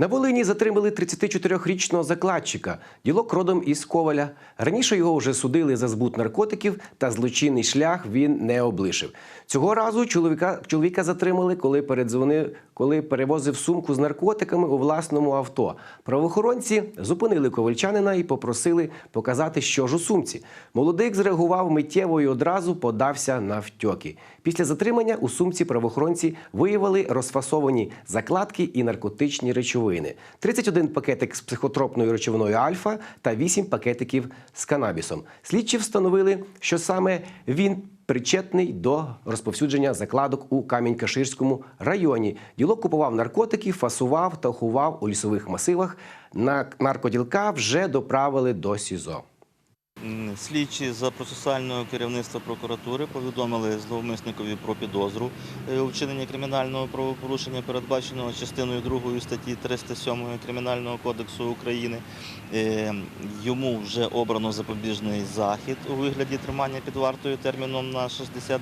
На Волині затримали 34-річного закладчика. Ділок родом із Коваля. Раніше його вже судили за збут наркотиків та злочинний шлях він не облишив. Цього разу чоловіка, чоловіка затримали, коли передзвонив, коли перевозив сумку з наркотиками у власному авто. Правоохоронці зупинили ковальчанина і попросили показати, що ж у сумці. Молодик зреагував миттєво і одразу подався на втьоки. Після затримання у сумці правоохоронці виявили розфасовані закладки і наркотичні речовини: 31 пакетик з психотропною речовиною альфа та 8 пакетиків з канабісом. Слідчі встановили, що саме він. Причетний до розповсюдження закладок у Камінь-Каширському районі. Діло купував наркотики, фасував та ховав у лісових масивах. На наркоділка вже доправили до СІЗО. Слідчі за процесуального керівництва прокуратури повідомили зловмисникові про підозру вчинення у вчиненні кримінального правопорушення, передбаченого частиною 2 статті 307 Кримінального кодексу України. Е, Йому вже обрано запобіжний захід у вигляді тримання під вартою терміном на 60